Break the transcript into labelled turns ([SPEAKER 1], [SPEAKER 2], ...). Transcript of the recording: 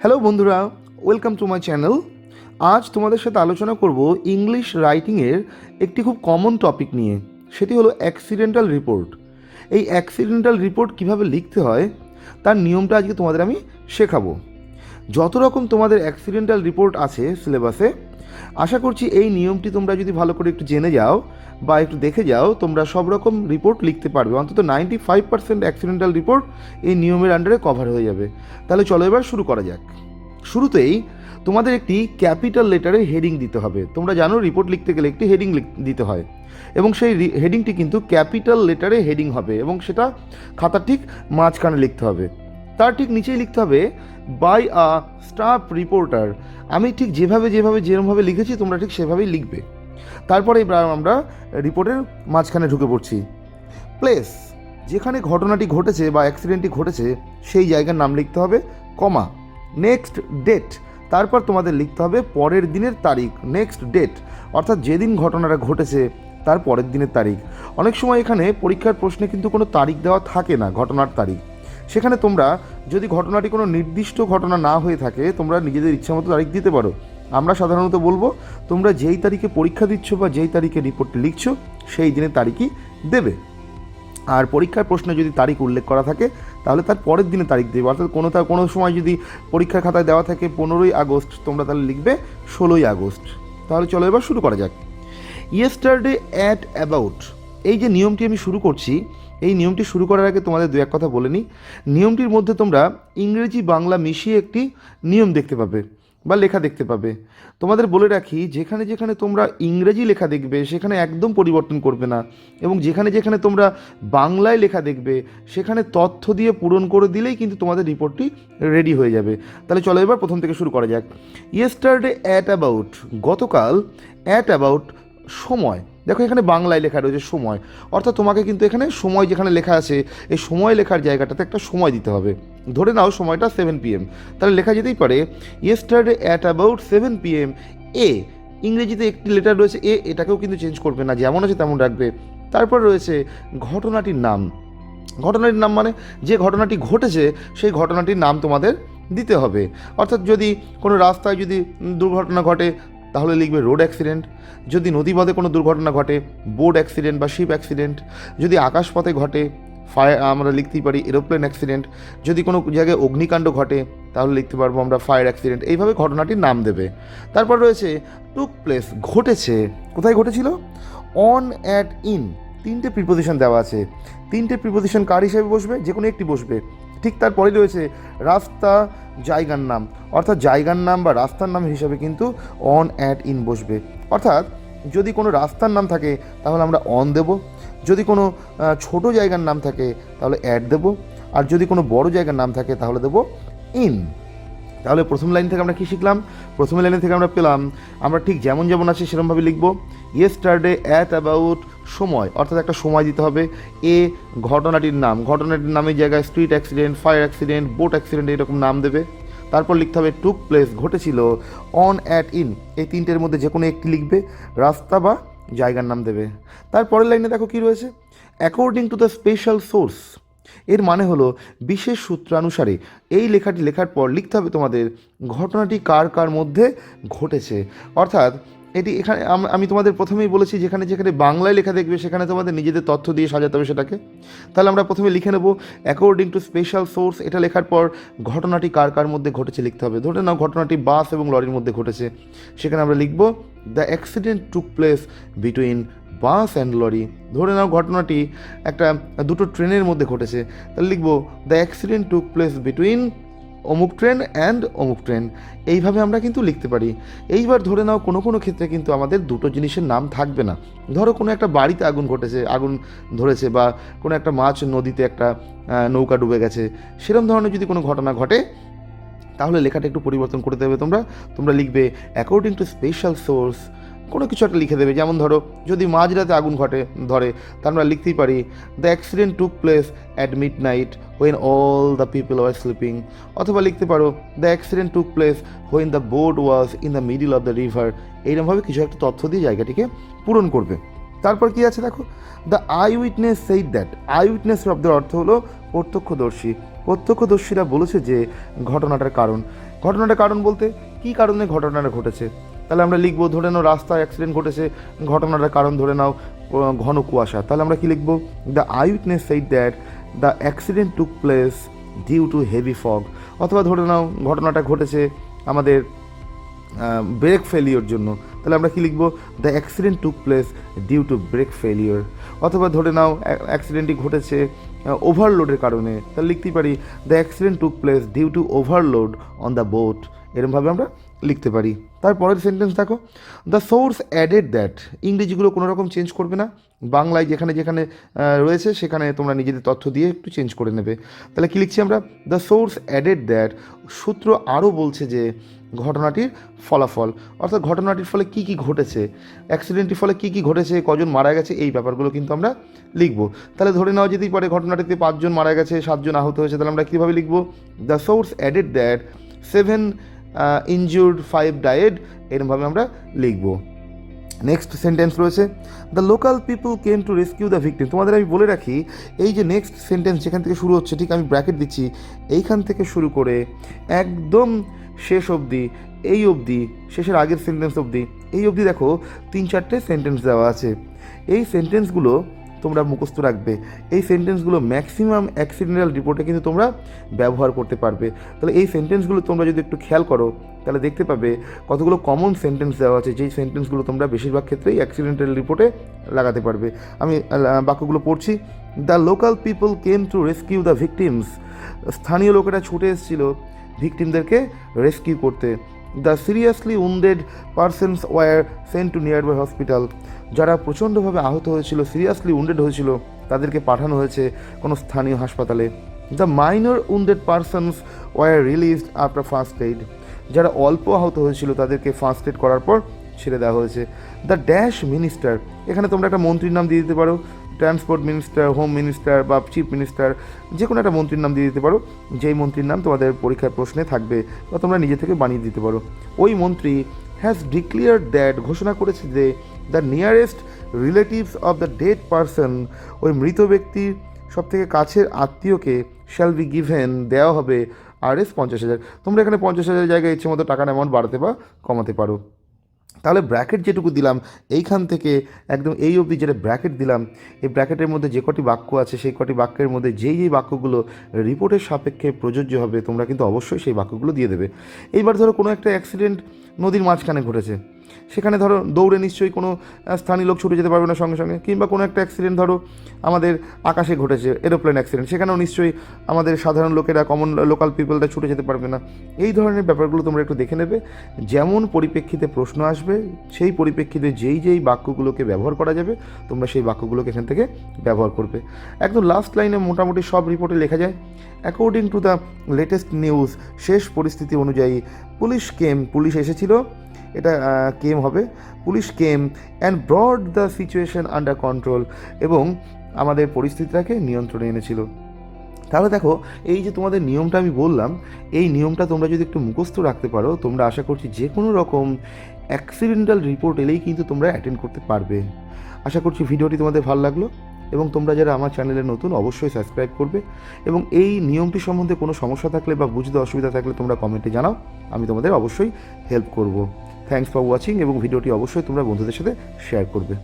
[SPEAKER 1] Hello বন্ধুরা welcome to my channel আজ তোমাদের সাথে আলোচনা করব ইংলিশ রাইটিংয়ের একটি খুব কমন টপিক নিয়ে, সেটি হলো অ্যাক্সিডেন্টাল রিপোর্ট এই অ্যাক্সিডেন্টাল রিপোর্ট কীভাবে লিখতে হয়, তার নিয়মটা আজকে তোমাদের আমি শেখাবো। যত রকম তোমাদের অ্যাক্সিডেন্টাল রিপোর্ট আছে সিলেবাসে আশা করছি এই নিয়মটি তোমরা যদি ভালো করে একটু জেনে যাও বা একটু দেখে যাও, তোমরা সব রকম রিপোর্ট লিখতে পারবে। অন্তত ninety five percent accidental report এই নিয়মের আন্ডারে কভার হয়ে যাবে। তাহলে চলো এবার শুরু করা যাক। শুরুতেই তোমাদের একটি ক্যাপিটাল লেটারে হেডিং দিতে হবে। তোমরা জানো রিপোর্ট লিখতে গেলে একটি হেডিং দিতে হয়। এবং সেই হেডিংটি কিন্তু ক্যাপিটাল লেটারে হেডিং হবে এবং সেটা খাতার ঠিক মাঝখানে লিখতে হবে। তার ঠিক নিচেই লিখতে হবে বাই আ স্টাফ রিপোর্টার আমি ঠিক যেভাবে যেভাবে যেরমভাবে লিখেছি, তোমরা ঠিক সেভাবেই লিখবে। তারপরে এবার আমরা রিপোর্টের মাঝখানে ঢুকে পড়ছি। প্লেস, যেখানে ঘটনাটি ঘটেছে বা অ্যাক্সিডেন্টটি ঘটেছে, সেই জায়গার নাম লিখতে হবে, কমা। নেক্সট ডেট, তারপর তোমাদের লিখতে হবে পরের দিনের তারিখ, নেক্সট ডেট, অর্থাৎ যেদিন ঘটনাটা ঘটেছে, তার পরের দিনের তারিখ। অনেক সময় এখানে পরীক্ষার প্রশ্নে কিন্তু কোনো তারিখ দেওয়া থাকে না, ঘটনার তারিখ। সেখানে তোমরা যদি ঘটনাটি কোনো নির্দিষ্ট ঘটনা না হয়ে থাকে, তোমরা নিজেদের ইচ্ছা মতো তারিখ দিতে পারো। আমরা সাধারণত বলব, তোমরা যেই তারিখে পরীক্ষা দিচ্ছ বা যেই তারিখে রিপোর্টটি লিখছো, সেই দিনের তারিখই দেবে। আর পরীক্ষার প্রশ্নে যদি তারিখ উল্লেখ করা থাকে, তাহলে তার পরের দিনে তারিখ দেবে। অর্থাৎ কোনো তার কোনো সময় যদি পরীক্ষার খাতায় দেওয়া থাকে পনেরোই আগস্ট, তোমরা তাহলে লিখবে ষোলোই আগস্ট। তাহলে চলো এবার শুরু করা যাক। ইয়েস্টারডে অ্যাট অ্যাবাউট এই যে নিয়মটি আমি শুরু করছি এই নিয়মটি শুরু করার আগে তোমাদের দু এক কথা বলে নিই। নিয়মটির মধ্যে তোমরা ইংরেজি বাংলা মিশিয়ে একটি নিয়ম দেখতে পাবে বা লেখা দেখতে পাবে। তোমাদের বলে রাখি, যেখানে যেখানে তোমরা ইংরেজি লেখা দেখবে, সেখানে একদম পরিবর্তন করবে না। এবং যেখানে যেখানে তোমরা বাংলায় লেখা দেখবে, সেখানে তথ্য দিয়ে পূরণ করে দিলেই কিন্তু তোমাদের রিপোর্টটি রেডি হয়ে যাবে। তাহলে চলো এবার প্রথম থেকে শুরু করা যাক। ইয়েস্টারডে অ্যাট অ্যাবাউট গতকাল অ্যাট অ্যাবাউট সময়। দেখো এখানে বাংলায় লেখা রয়েছে সময়। অর্থাৎ তোমাকে কিন্তু এখানে সময় যেখানে লেখা আছে, এই সময় লেখার জায়গাটাতে একটা সময় দিতে হবে। ধরে নাও সময়টা সেভেন পিএম তাহলে লেখা যেতেই পারে yesterday at about seven PM এ ইংরেজিতে একটি লেটার রয়েছে এ এটাকেও কিন্তু চেঞ্জ করবে না, যেমন আছে তেমন রাখবে। তারপর রয়েছে, ঘটনাটির নাম। ঘটনাটির নাম মানে যে ঘটনাটি ঘটেছে, সেই ঘটনাটির নাম তোমাদের দিতে হবে। অর্থাৎ যদি কোনো রাস্তায় যদি দুর্ঘটনা ঘটে তাহলে লিখবে রোড অ্যাক্সিডেন্ট। যদি নদীপথে কোনো দুর্ঘটনা ঘটে, বোট অ্যাক্সিডেন্ট বা শিপ অ্যাক্সিডেন্ট। যদি আকাশপথে ঘটে, ফায়ার, আমরা লিখতেই পারি এরোপ্লেন অ্যাক্সিডেন্ট। যদি কোনো জায়গায় অগ্নিকাণ্ড ঘটে, তাহলে লিখতে পারব আমরা ফায়ার অ্যাক্সিডেন্ট। এইভাবে ঘটনাটির নাম দেবে। তারপর রয়েছে টুক প্লেস ঘটেছে। কোথায় ঘটেছিল? অন অ্যাট ইন তিনটে প্রিপোজিশন দেওয়া আছে। তিনটে প্রিপোজিশন কার হিসেবে বসবে? যে কোনো একটি বসবে। ঠিক তারপরেই রয়েছে রাস্তা জায়গার নাম। অর্থাৎ জায়গার নাম বা রাস্তার নাম হিসাবে কিন্তু অন অ্যাট ইন বসবে। অর্থাৎ যদি কোনো রাস্তার নাম থাকে, তাহলে আমরা অন দেব। যদি কোনো ছোট জায়গার নাম থাকে, তাহলে অ্যাড দেব। আর যদি কোনো বড় জায়গার নাম থাকে, তাহলে দেব ইন তাহলে প্রথম লাইন থেকে আমরা কী শিখলাম? প্রথম লাইন থেকে আমরা পেলাম, আমরা ঠিক যেমন যেমন আছে সেরকমভাবে লিখব ইয়েস্টারডে অ্যাট অ্যাবাউট সময় অর্থাৎ একটা সময় দিতে হবে, এ ঘটনাটির নাম ঘটনাটির নামের জায়গায় street accident fire accident boat accident এরকম নাম দেবে, তারপর লিখতে হবে টুক প্লেস ঘটেছিল অন অ্যাট ইন এই তিনটের মধ্যে যে কোনো একটি লিখবে, রাস্তা বা জায়গার নাম দেবে। তারপরের লাইনে দেখো কী রয়েছে according to the special source এর মানে হলো, বিশেষ সূত্রানুসারে এই লেখাটি লেখার পর লিখতে হবে তোমাদের ঘটনাটি কার কার মধ্যে ঘটেছে। অর্থাৎ এটি এখানে আমি তোমাদের প্রথমেই বলেছি যেখানে যেখানে বাংলায় লেখা দেখবে সেখানে তোমাদের নিজেদের তথ্য দিয়ে সাজাতে হবে সেটাকে। তাহলে আমরা প্রথমে লিখে নেব অ্যাকর্ডিং টু স্পেশাল সোর্স এটা লেখার পর ঘটনাটি কার কার মধ্যে ঘটেছে লিখতে হবে। ধরে নাও ঘটনাটি বাস এবং লরির মধ্যে ঘটেছে। সেখানে আমরা লিখব the accident took place between bus and lorry ধরে নাও ঘটনাটি, একটা দুটো ট্রেনের মধ্যে ঘটেছে। তাহলে লিখব the accident took place between অমুক ট্রেন অ্যান্ড অমুক ট্রেন। এইভাবে আমরা কিন্তু লিখতে পারি। এইবার ধরে নাও কোনো কোনো ক্ষেত্রে কিন্তু আমাদের দুটো জিনিসের নাম থাকবে না। ধরো কোনো একটা বাড়িতে আগুন ঘটেছে, আগুন ধরেছে বা কোনো একটা মাছ নদীতে একটা নৌকা ডুবে গেছে। সেরকম ধরনের যদি কোনো ঘটনা ঘটে তাহলে লেখাটা একটু পরিবর্তন করে দেবে তোমরা। তোমরা লিখবে অ্যাকর্ডিং টু স্পেশাল সোর্স কোনো কিছু একটা লিখে দেবে। যেমন ধরো, যদি মাঝরাতে আগুন ঘটে, ধরে তা আমরা লিখতেই পারি the accident took place at midnight when all the people were sleeping অথবা লিখতে পারো the accident took place when the boat was in the middle of the river এইরকমভাবে কিছু একটা তথ্য দিয়ে জায়গাটিকে পূরণ করবে। তারপর কি আছে দেখো? দ্য আই উইটনেস সেই দ্যাট আই উইটনেস শব্দের অর্থ হলো প্রত্যক্ষদর্শী। প্রত্যক্ষদর্শীরা বলেছে যে ঘটনাটার কারণ। ঘটনাটার কারণ বলতে কী কারণে ঘটনাটা ঘটেছে? তাহলে আমরা লিখব, ধরে নাও রাস্তায় অ্যাক্সিডেন্ট ঘটেছে, ঘটনাটার কারণ ধরে নাও ঘন কুয়াশা। তাহলে আমরা কি লিখব? The eyewitness said that the accident took place due to heavy fog অথবা ধরে নাও, ঘটনাটা ঘটেছে আমাদের ব্রেক ফেলিওর জন্য। তাহলে আমরা কি লিখব? The accident took place due to brake failure অথবা ধরে নাও অ্যাক্সিডেন্টটি ঘটেছে ওভারলোডের কারণে। তাহলে লিখতেই পারি the accident took place due to overload on the boat এরমভাবে আমরা লিখতে পারি। তারপরের সেন্টেন্স দেখো দ্য সোর্স অ্যাডেড দ্যাট ইংরেজিগুলো কোনো রকম চেঞ্জ করবে না। বাংলায় যেখানে যেখানে রয়েছে, সেখানে তোমরা নিজেদের তথ্য দিয়ে একটু চেঞ্জ করে নেবে। তাহলে কী লিখছি আমরা? দ্য সোর্স অ্যাডেড দ্যাট সূত্র আরও বলছে যে ঘটনাটির ফলাফল। অর্থাৎ ঘটনাটির ফলে কি কি ঘটেছে অ্যাক্সিডেন্টের ফলে কি কি ঘটেছে, কজন মারা গেছে, এই ব্যাপারগুলো কিন্তু আমরা লিখব। তাহলে ধরে নেওয়া যেতেই পারে ঘটনাটিতে পাঁচজন মারা গেছে, সাতজন আহত হয়েছে, তাহলে আমরা কীভাবে লিখব? The source added that seven injured five died এরমভাবে আমরা লিখব। নেক্সট সেন্টেন্স রয়েছে the local people came to rescue the victim তোমাদের আমি বলে রাখি, এই যে নেক্সট সেন্টেন্স যেখান থেকে শুরু হচ্ছে, ঠিক আমি ব্র্যাকেট দিচ্ছি, এইখান থেকে শুরু করে একদম শেষ অবধি, এই অবধি, শেষের আগের সেন্টেন্স অবধি, এই অবধি দেখো, তিন চারটে সেন্টেন্স দেওয়া আছে। এই সেন্টেন্সগুলো তোমরা মুখস্থ রাখবে। এই সেন্টেন্সগুলো ম্যাক্সিমাম অ্যাক্সিডেন্টাল রিপোর্টে কিন্তু তোমরা ব্যবহার করতে পারবে। তাহলে এই সেন্টেন্সগুলো তোমরা যদি একটু খেয়াল করো, তাহলে দেখতে পাবে কতগুলো কমন সেন্টেন্স দেওয়া আছে, যেই সেন্টেন্সগুলো তোমরা বেশিরভাগ ক্ষেত্রেই অ্যাক্সিডেন্টাল রিপোর্টে লাগাতে পারবে। আমি বাক্যগুলো পড়ছি। The local people came to rescue the victims স্থানীয় লোকেরা ছুটে এসেছিল ভিকটিমদেরকে রেস্কিউ করতে। The seriously wounded persons were sent to nearby hospital যারা প্রচণ্ডভাবে আহত হয়েছিল সিরিয়াসলি উন্ডেড হয়েছিল, তাদেরকে পাঠানো হয়েছে কোনো স্থানীয় হাসপাতালে। The minor wounded persons were released after first aid যারা অল্প আহত হয়েছিল, তাদেরকে ফার্স্ট এড করার পর ছেড়ে দেওয়া হয়েছে। দ্য ড্যাশ মিনিস্টার এখানে তোমরা একটা মন্ত্রীর নাম দিয়ে দিতে পারো। ট্রান্সপোর্ট মিনিস্টার হোম মিনিস্টার বা চিফ মিনিস্টার যে কোনো একটা মন্ত্রীর নাম দিয়ে দিতে পারো। যেই মন্ত্রীর নাম তোমাদের পরীক্ষার প্রশ্নে থাকবে বা তোমরা নিজে থেকে বানিয়ে দিতে পারো। ওই মন্ত্রী হ্যাজ ডিক্লিয়ার দ্যাট ঘোষণা করেছে যে the nearest relatives of the dead person ওই মৃত ব্যক্তির সবথেকে কাছের আত্মীয়কে শ্যাল বি গিভেন দেওয়া হবে আর এস পঞ্চাশ হাজার। তোমরা এখানে পঞ্চাশ হাজার জায়গায় ইচ্ছে মতো টাকার অ্যামাউন্ট বাড়াতে বা কমাতে পারো। তাহলে ব্র্যাকেট যেটুকু দিলাম, এইখান থেকে একদম এই অবধি যেটা ব্র্যাকেট দিলাম, এই ব্র্যাকেটের মধ্যে যে কটি বাক্য আছে, সেই কটি বাক্যের মধ্যে যেই যেই বাক্যগুলো রিপোর্টের সাপেক্ষে প্রযোজ্য হবে, তোমরা কিন্তু অবশ্যই সেই বাক্যগুলো দিয়ে দেবে। এইবার ধরো কোনো একটা অ্যাক্সিডেন্ট নদীর মাঝখানে ঘটেছে। সেখানে ধরো দৌড়ে নিশ্চয়ই কোনো স্থানীয় লোক ছুটে যেতে পারবে না সঙ্গে সঙ্গে, কিংবা কোনো একটা অ্যাক্সিডেন্ট ধরো আমাদের আকাশে ঘটেছে এরোপ্লেন অ্যাক্সিডেন্ট সেখানেও নিশ্চয়ই আমাদের সাধারণ লোকেরা কমন লোকাল পিপলরা ছুটে যেতে পারবে না। এই ধরনের ব্যাপারগুলো তোমরা একটু দেখে নেবে, যেমন পরিপ্রেক্ষিতে প্রশ্ন আসবে, সেই পরিপ্রেক্ষিতে যেই যেই বাক্যগুলোকে ব্যবহার করা যাবে, তোমরা সেই বাক্যগুলোকে এখান থেকে ব্যবহার করবে। একদম লাস্ট লাইনে মোটামুটি সব রিপোর্টে লেখা যায় according to the latest news শেষ পরিস্থিতি অনুযায়ী পুলিশ কেম পুলিশ এসেছিল এটা কেম হবে? Police came and brought the situation under control এবং আমাদের পরিস্থিতিটাকে নিয়ন্ত্রণে এনেছিল। তাহলে দেখো, এই যে তোমাদের নিয়মটা আমি বললাম, এই নিয়মটা তোমরা যদি একটু মুখস্থ রাখতে পারো, তোমরা আশা করছি যে কোনো রকম অ্যাক্সিডেন্টাল রিপোর্ট এলেই কিন্তু তোমরা অ্যাটেন্ড করতে পারবে। আশা করছি ভিডিওটি তোমাদের ভালো লাগল এবং তোমরা যারা আমার চ্যানেলে নতুন, অবশ্যই সাবস্ক্রাইব করবে এবং এই নিয়মটি সম্বন্ধে কোনো সমস্যা থাকলে বা বুঝতে অসুবিধা থাকলে তোমরা কমেন্টে জানাও, আমি তোমাদের অবশ্যই হেল্প করব। থ্যাংকস ফর ওয়াচিং এবং ভিডিওটি অবশ্যই তোমরা বন্ধুদের সাথে শেয়ার করবে।